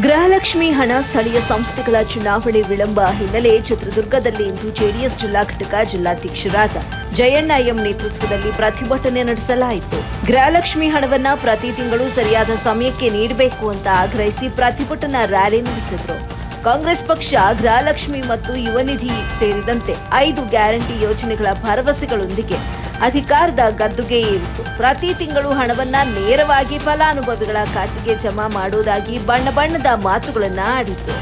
ಗೃಹಲಕ್ಷ್ಮಿ ಹಣ ಸ್ಥಳೀಯ ಸಂಸ್ಥೆಗಳ ಚುನಾವಣೆ ವಿಳಂಬ ಹಿನ್ನೆಲೆ ಚಿತ್ರದುರ್ಗದಲ್ಲಿ ಇಂದು ಜೆಡಿಎಸ್ ಜಿಲ್ಲಾ ಘಟಕ ಜಿಲ್ಲಾಧ್ಯಕ್ಷರಾದ ಜಯಣ್ಣ ಎಂ ನೇತೃತ್ವದಲ್ಲಿ ಪ್ರತಿಭಟನೆ ನಡೆಸಲಾಯಿತು. ಗೃಹಲಕ್ಷ್ಮಿ ಹಣವನ್ನ ಪ್ರತಿ ತಿಂಗಳು ಸರಿಯಾದ ಸಮಯಕ್ಕೆ ನೀಡಬೇಕು ಅಂತ ಆಗ್ರಹಿಸಿ ಪ್ರತಿಭಟನಾ ರ್ಯಾಲಿ ನಡೆಸಿದರು. ಕಾಂಗ್ರೆಸ್ ಪಕ್ಷ, ಗೃಹಲಕ್ಷ್ಮಿ ಮತ್ತು ಯುವ ನಿಧಿ ಸೇರಿದಂತೆ ಐದು ಗ್ಯಾರಂಟಿ ಯೋಜನೆಗಳ ಭರವಸೆಗಳೊಂದಿಗೆ ಅಧಿಕಾರದ ಗದ್ದುಗೆ ಏರಿತು ಪ್ರತಿ ತಿಂಗಳು ಹಣವನ್ನ ನೇರವಾಗಿ ಫಲಾನುಭವಿಗಳ ಖಾತೆಗೆ ಜಮಾ ಮಾಡುವುದಾಗಿ ಬಣ್ಣ ಬಣ್ಣದ ಮಾತುಗಳನ್ನ ಆಡಿತು.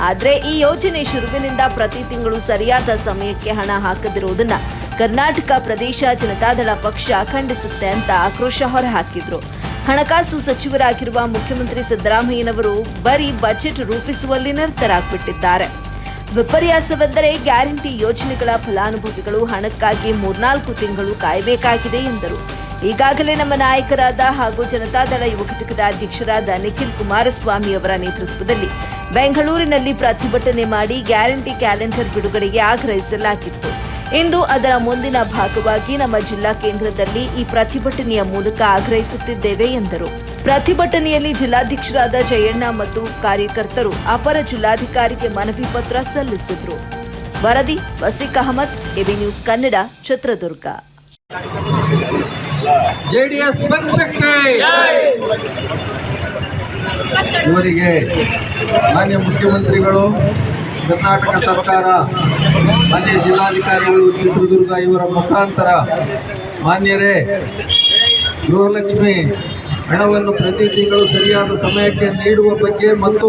ಆದರೆ ಈ ಯೋಜನೆ ಶುರುವಿನಿಂದ ಪ್ರತಿ ತಿಂಗಳು ಸರಿಯಾದ ಸಮಯಕ್ಕೆ ಹಣ ಹಾಕದಿರುವುದನ್ನ ಕರ್ನಾಟಕ ಪ್ರದೇಶ ಜನತಾದಳ ಪಕ್ಷ ಖಂಡಿಸುತ್ತೆ ಅಂತ ಆಕ್ರೋಶ ಹೊರಹಾಕಿದ್ರು. ಹಣಕಾಸು ಸಚಿವರಾಗಿರುವ ಮುಖ್ಯಮಂತ್ರಿ ಸಿದ್ದರಾಮಯ್ಯನವರು ಬರೀ ಬಜೆಟ್ ರೂಪಿಸುವಲ್ಲಿ ನಿರತರಾಗ್ಬಿಟ್ಟಿದ್ದಾರೆ. ವಿಪರ್ಯಾಸವೆಂದರೆ ಗ್ಯಾರಂಟಿ ಯೋಜನೆಗಳ ಫಲಾನುಭವಿಗಳು ಹಣಕ್ಕಾಗಿ ಮೂರ್ನಾಲ್ಕು ತಿಂಗಳು ಕಾಯಬೇಕಾಗಿದೆ ಎಂದರು. ಈಗಾಗಲೇ ನಮ್ಮ ನಾಯಕರಾದ ಹಾಗೂ ಜನತಾದಳ ಯುವ ಘಟಕದ ಅಧ್ಯಕ್ಷರಾದ ನಿಖಿಲ್ ಕುಮಾರಸ್ವಾಮಿ ಅವರ ನೇತೃತ್ವದಲ್ಲಿ ಬೆಂಗಳೂರಿನಲ್ಲಿ ಪ್ರತಿಭಟನೆ ಮಾಡಿ ಗ್ಯಾರಂಟಿ ಕ್ಯಾಲೆಂಡರ್ ಬಿಡುಗಡೆಗೆ ಆಗ್ರಹಿಸಲಾಗಿತ್ತು. ಇಂದು ಅದರ ಮುಂದಿನ ಭಾಗವಾಗಿ ನಮ್ಮ ಜಿಲ್ಲಾ ಕೇಂದ್ರದಲ್ಲಿ ಈ ಪ್ರತಿಭಟನೆಯ ಮೂಲಕ ಆಗ್ರಹಿಸುತ್ತಿದ್ದೇವೆ ಎಂದರು. ಪ್ರತಿಭಟನೆಯಲ್ಲಿ ಜಿಲ್ಲಾಧ್ಯಕ್ಷರಾದ ಜಯಣ್ಣ ಮತ್ತು ಕಾರ್ಯಕರ್ತರು ಅಪರ ಜಿಲ್ಲಾಧಿಕಾರಿಗೆ ಮನವಿ ಪತ್ರ ಸಲ್ಲಿಸಿದರು. ವರದಿ, Waseeq Ahmed, AB news Kannada, Chitradurga. JDS ಪಕ್ಷಕ್ಕೆ ಇವರಿಗೆ ಮಾನ್ಯ ಮುಖ್ಯಮಂತ್ರಿಗಳು ಕರ್ನಾಟಕ ಸರ್ಕಾರ ಮಾನ್ಯ ಜಿಲ್ಲಾಧಿಕಾರಿಗಳು ಚಿತ್ರದುರ್ಗ ಇವರ ಮುಖಾಂತರ ಮಾನ್ಯರೇ, ಗೃಹಲಕ್ಷ್ಮಿ ಹಣವನ್ನು ಪ್ರತಿ ತಿಂಗಳು ಸರಿಯಾದ ಸಮಯಕ್ಕೆ ನೀಡುವ ಬಗ್ಗೆ ಮತ್ತು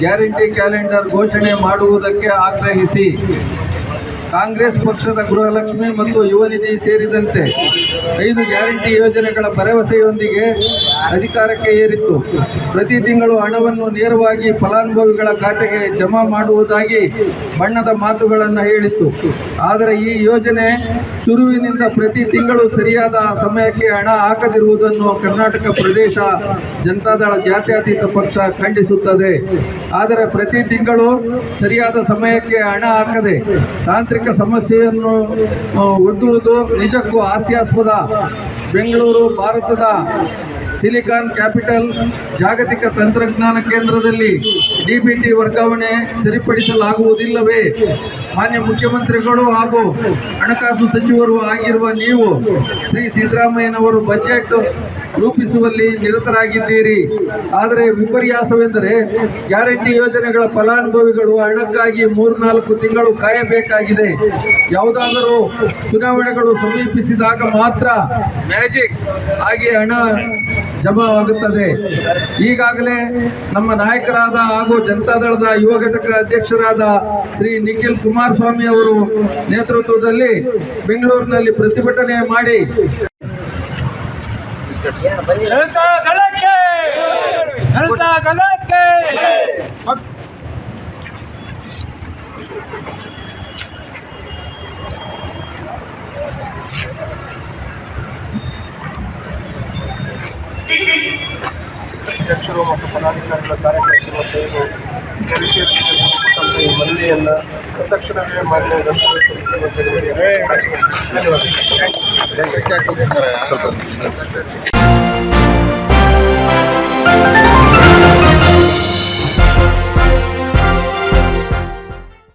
ಗ್ಯಾರಂಟಿ ಕ್ಯಾಲೆಂಡರ್ ಘೋಷಣೆ ಮಾಡುವುದಕ್ಕೆ ಆಗ್ರಹಿಸಿ. ಕಾಂಗ್ರೆಸ್ ಪಕ್ಷದ ಗೃಹಲಕ್ಷ್ಮಿ ಮತ್ತು ಯುವನಿಧಿ ಸೇರಿದಂತೆ ಐದು ಗ್ಯಾರಂಟಿ ಯೋಜನೆಗಳ ಭರವಸೆಯೊಂದಿಗೆ ಅಧಿಕಾರಕ್ಕೆ ಏರಿತ್ತು. ಪ್ರತಿ ತಿಂಗಳು ಹಣವನ್ನು ನೇರವಾಗಿ ಫಲಾನುಭವಿಗಳ ಖಾತೆಗೆ ಜಮಾ ಮಾಡುವುದಾಗಿ ಬಣ್ಣದ ಮಾತುಗಳನ್ನು ಹೇಳಿತ್ತು. ಆದರೆ ಈ ಯೋಜನೆ ಶುರುವಿನಿಂದ ಪ್ರತಿ ತಿಂಗಳು ಸರಿಯಾದ ಸಮಯಕ್ಕೆ ಹಣ ಹಾಕದಿರುವುದನ್ನು ಕರ್ನಾಟಕ ಪ್ರದೇಶ ಜನತಾದಳ ಜಾತ್ಯತೀತ ಪಕ್ಷ ಖಂಡಿಸುತ್ತದೆ. ಆದರೆ ಪ್ರತಿ ತಿಂಗಳು ಸರಿಯಾದ ಸಮಯಕ್ಕೆ ಹಣ ಹಾಕದೆ ತಾಂತ್ರಿಕ ಸಮಸ್ಯೆಯನ್ನು ಒಡ್ಡುವುದು ನಿಜಕ್ಕೂ ಹಾಸ್ಯಾಸ್ಪದ ಬೆಂಗಳೂರು, ಭಾರತದ ಸಿಲಿಕಾನ್ ಕ್ಯಾಪಿಟಲ್ ಜಾಗತಿಕ ತಂತ್ರಜ್ಞಾನ ಕೇಂದ್ರದಲ್ಲಿ ಡಿಬಿಟಿ ವರ್ಗಾವಣೆ ಸರಿಪಡಿಸಲಾಗುವುದಿಲ್ಲವೇ? ಮಾನ್ಯ ಮುಖ್ಯಮಂತ್ರಿಗಳು ಹಾಗೂ ಹಣಕಾಸು ಸಚಿವರು ಆಗಿರುವ ನೀವು ಶ್ರೀ ಸಿದ್ದರಾಮಯ್ಯನವರು ಬಜೆಟ್ ರೂಪಿಸುವಲ್ಲಿ ನಿರತರಾಗಿದ್ದೀರಿ. ಆದರೆ ವಿಪರ್ಯಾಸವೆಂದರೆ ಗ್ಯಾರಂಟಿ ಯೋಜನೆಗಳ ಫಲಾನುಭವಿಗಳು ಹಣಕ್ಕಾಗಿ ಮೂರ್ನಾಲ್ಕು ತಿಂಗಳು ಕಾಯಬೇಕಾಗಿದೆ. ಯಾವುದಾದರೂ ಚುನಾವಣೆಗಳು ಸಮೀಪಿಸಿದಾಗ ಮಾತ್ರ ಮ್ಯಾಜಿಕ್ ಆಗಿ ಹಣ ಜಮಾವಾಗುತ್ತದೆ. ಈಗಾಗಲೇ ನಮ್ಮ ನಾಯಕರಾದ ಹಾಗೂ ಜನತಾದಳದ ಯುವ ಘಟಕ ಅಧ್ಯಕ್ಷರಾದ ಶ್ರೀ ನಿಖಿಲ್ ಕುಮಾರಸ್ವಾಮಿ ಅವರು ನೇತೃತ್ವದಲ್ಲಿ ಬೆಂಗಳೂರಿನಲ್ಲಿ ಪ್ರತಿಭಟನೆ ಮಾಡಿ ಜನತಾ ದಳಕ್ಕೆ ಜನತಾ ದಳಕ್ಕೆ ಅಧ್ಯಕ್ಷರು ಮತ್ತು ಪದಾಧಿಕಾರಿಗಳ ಕಾರ್ಯಕರ್ತರು ಸೇರಿ ಕೊಟ್ಟಂತ ಈ ಮನವಿಯನ್ನು ತಕ್ಷಣವೇ ಮಾನ್ಯ ಧನ್ಯವಾದ